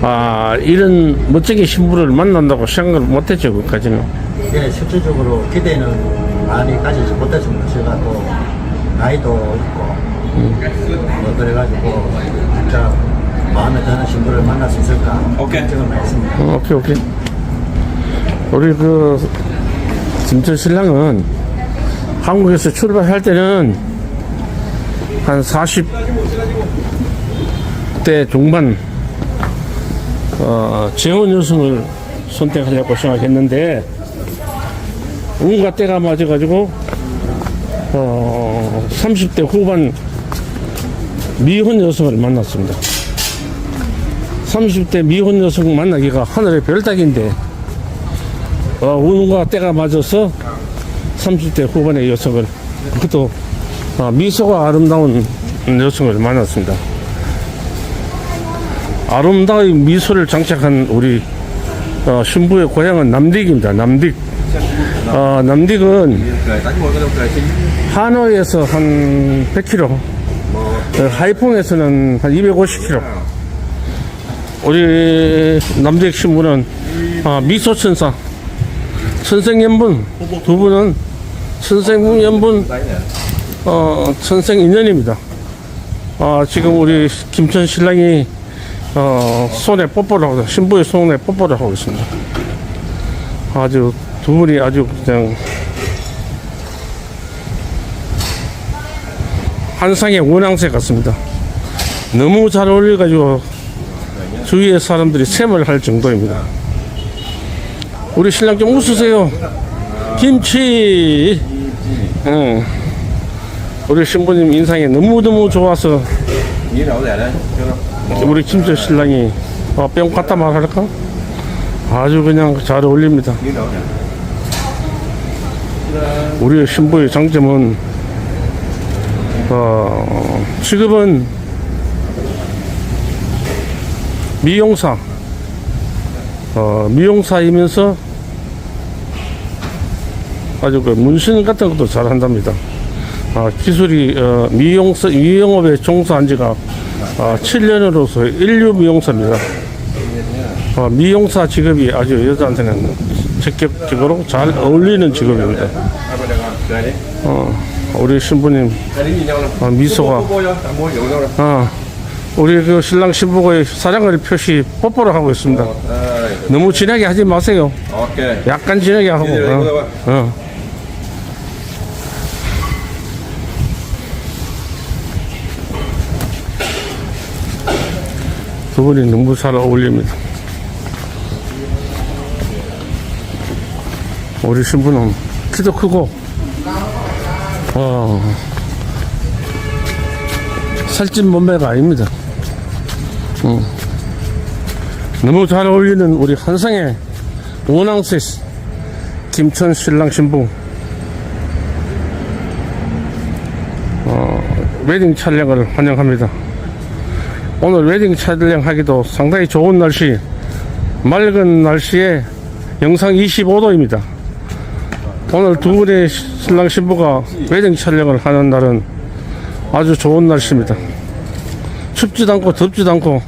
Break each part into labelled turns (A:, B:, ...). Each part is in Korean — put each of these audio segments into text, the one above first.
A: 아 이런 멋지게 신부를 만난다고 생각을 못했죠 그까지는
B: 예, 실질적으로 기대는 많이 가지지 못했습니다. 제가 또 나이도 있고 뭐 그래가지고 진짜 마음에 드는 신부를 만날 수 있을까
C: 오케이.
B: 걱정을 많이 했습니다.
A: 어, 오케이 오케이 우리 그 김철 신랑은 한국에서 출발할 때는 한 40대 중반 어, 재혼 여성을 선택하려고 생각했는데 운과 때가 맞아가지고 어, 30대 후반 미혼 여성을 만났습니다. 30대 미혼 여성 만나기가 하늘의 별따기인데 어, 운과 때가 맞아서 30대 후반의 여성을 그것도 어, 미소가 아름다운 여성을 만났습니다. 아름다운 미소를 장착한 우리 어, 신부의 고향은 남딕입니다. 남딕. 어, 남딕은 하노이에서 한 100km, 어, 하이퐁에서는 한 250km. 우리 남대익 신부는 아, 미소 천사, 천생연분 두 분은 천생연분 어, 천생인연입니다. 아, 지금 우리 김천 신랑이 어, 손에 뽀뽀를 하고 신부의 손에 뽀뽀를 하고 있습니다. 아주 두 분이 아주 그냥 한상의 원앙새 같습니다. 너무 잘 어울려가지고 주위의 사람들이 샘을 할 정도입니다. 우리 신랑 좀 웃으세요. 김치. 응. 우리 신부님 인상이 너무너무 좋아서 우리 김철 신랑이 어, 뿅 갖다 말할까? 아주 그냥 잘 어울립니다. 우리의 신부의 장점은 어, 직업은 미용사 어, 미용사이면서 아주 그 문신 같은 것도 잘 한답니다. 아, 기술이 어, 미용사 미용업에 종사한 지가 아, 7년으로서 인류 미용사입니다. 어, 미용사 직업이 아주 여자한테는 적극적으로 잘 어울리는 직업입니다. 어, 우리 신부님 아, 미소가 어, 우리 그 신랑 신부의 사랑을 표시 뽀뽀를 하고 있습니다. 너무 진하게 하지 마세요.
C: Ok
A: 약간 진하게 하고. 어. 어. 두 분이 너무 잘 어울립니다. 우리 신부는 키도 크고, 어, 살찐 몸매가 아닙니다. 음. 너무 잘 어울리는 우리 한상의 원앙세스 김천 신랑 신부 어, 웨딩 촬영을 환영합니다. 오늘 웨딩 촬영하기도 상당히 좋은 날씨, 맑은 날씨에 영상 25도입니다. 오늘 두 분의 신랑 신부가 웨딩 촬영을 하는 날은 아주 좋은 날씨입니다. 춥지도 않고 덥지도 않고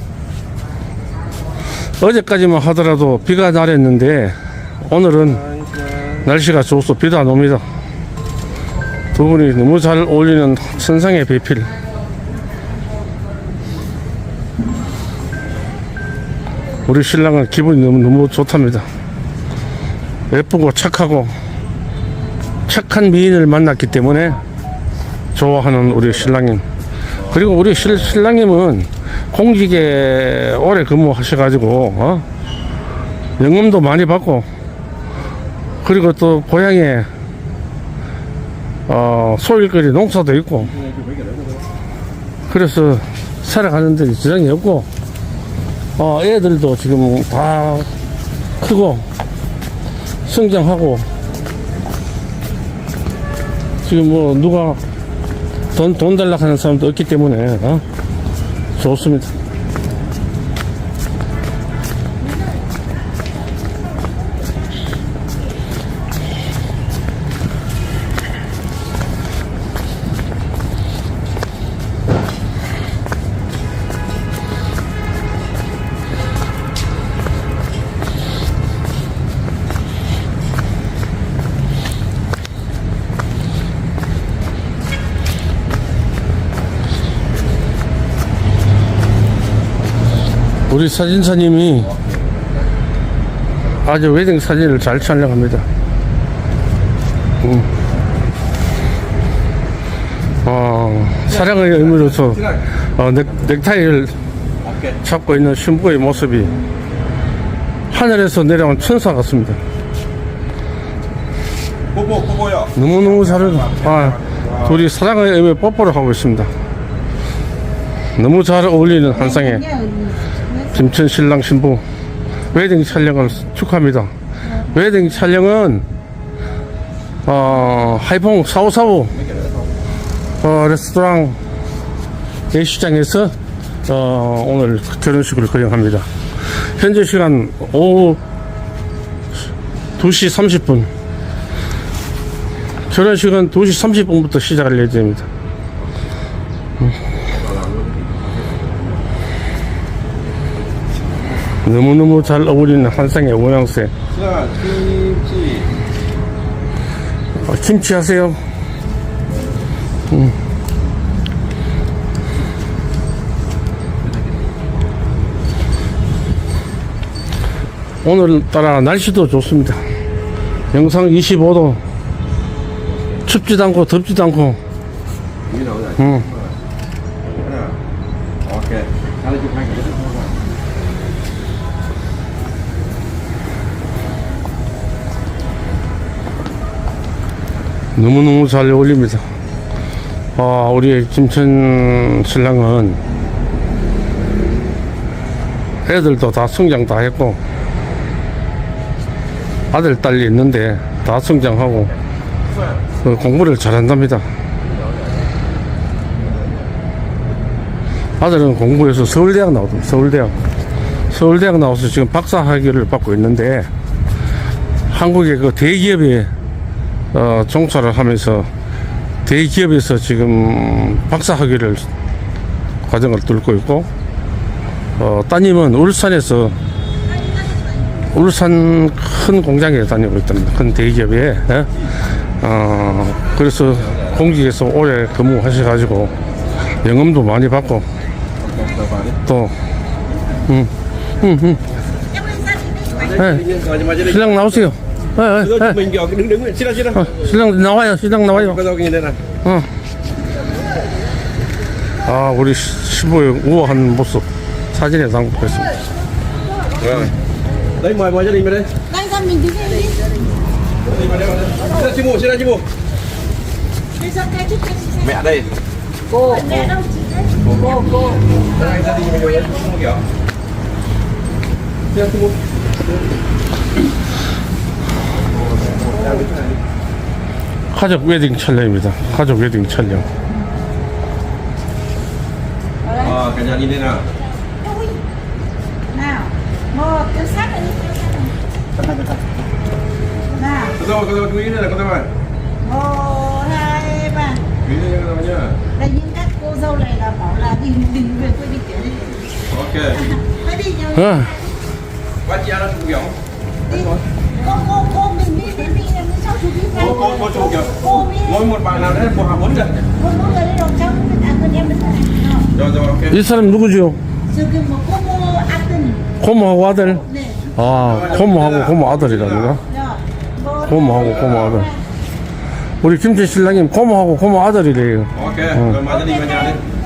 A: 어제까지만 하더라도 비가 내렸는데 오늘은 날씨가 좋아서 비도 안 옵니다. 두 분이 너무 잘 어울리는 천상의 배필. 우리 신랑은 기분이 너무 너무 좋답니다. 예쁘고 착하고 착한 미인을 만났기 때문에 좋아하는 우리 신랑님. 그리고 우리 실, 신랑님은 공직에 오래 근무하셔가지고 어? 연금도 많이 받고 그리고 또 고향에 어, 소일거리 농사도 있고 그래서 살아가는 데 지장이 없고 어, 애들도 지금 다 크고 성장하고 지금 뭐 누가 돈, 돈 달라 하는 사람도 없기 때문에 어? 좋습니다. 우리 사진사님이 아주 웨딩 사진을 잘 촬영합니다. 음. 어, 사랑의 의미로서 어, 넥, 넥타이를. 잡고 있는 신부의 모습이 하늘에서 내려온 천사 같습니다.
C: 뽀뽀 뽀뽀요.
A: 너무너무 잘해. 아, 둘이 사랑의 의미 뽀뽀를 하고 있습니다. 너무 잘 어울리는 한상의 김천 신랑 신부 웨딩 촬영을 축하합니다. 웨딩 촬영은 어, 하이퐁 4545 어, 레스토랑 예시장에서 어, 오늘 결혼식을 거행합니다. 현재 시간 오후 2시 30분 결혼식은 2시 30분부터 시작할 예정입니다. 너무너무 잘 어울리는 한상의 모양새.
C: 자, 김치.
A: 어, 김치 하세요. 음. 오늘따라 날씨도 좋습니다. 영상 25도. 춥지도 않고 덥지도 않고.
C: That.
A: 음.
C: 오케이.
A: 너무너무 잘 어울립니다. 아, 우리 김천 신랑은 애들도 다 성장 다 했고, 아들, 딸이 있는데 다 성장하고, 그 공부를 잘한답니다. 아들은 공부해서 서울대학 나오더니 서울대학. 서울대학 나와서 지금 박사 학위를 받고 있는데, 한국의 그 대기업에 어, 종사를 하면서 대기업에서 지금 박사 학위를 과정을 뚫고 있고 어, 따님은 울산에서 울산 큰 공장에 다니고 있답니다. 큰 대기업에 예? 어, 그래서 공직에서 오래 근무하셔가지고 영업도 많이 받고 또 음, 음, 음. 예, 신랑 나오세요. 예, 예, 예.
C: Xin xin
A: 어, 신랑 나와요. 신랑 나와요.
C: Đây.
A: 어. 아, 우리 시부의 우아한 모습 사진에.
C: Đây mời mời gia đình vào đây.
D: Đây con mình đứng đây đi.
C: Gia đình vào đây. Xin ra ra
D: sang đây trước đây.
C: Mẹ đây.
D: Cô. Mẹ đâu chị đấy. Cô, cô.
C: Đây vào đây. Không kiểu. Xin ra chị mụ.
A: 가족 웨딩 촬영입니다. 가족 웨딩 촬영.
D: Về quê đi kiểu đi.
C: Ok.
D: Phải đi nhau.
A: 어,
C: Bác chị ăn không kiểu.
D: Đi. Cô, cô, cô mình đi, đi, đi, đi,
A: 이 사람 누구죠?
D: 뭐 꼬모 아들.
A: 고모하고 아들?
D: 네.
A: 아, 고모하고 고모.
D: 뭐
A: 고모하고 고모 아들. 우리 김치 신랑님 고모하고 고모 아들이래요.
C: Nhà đi.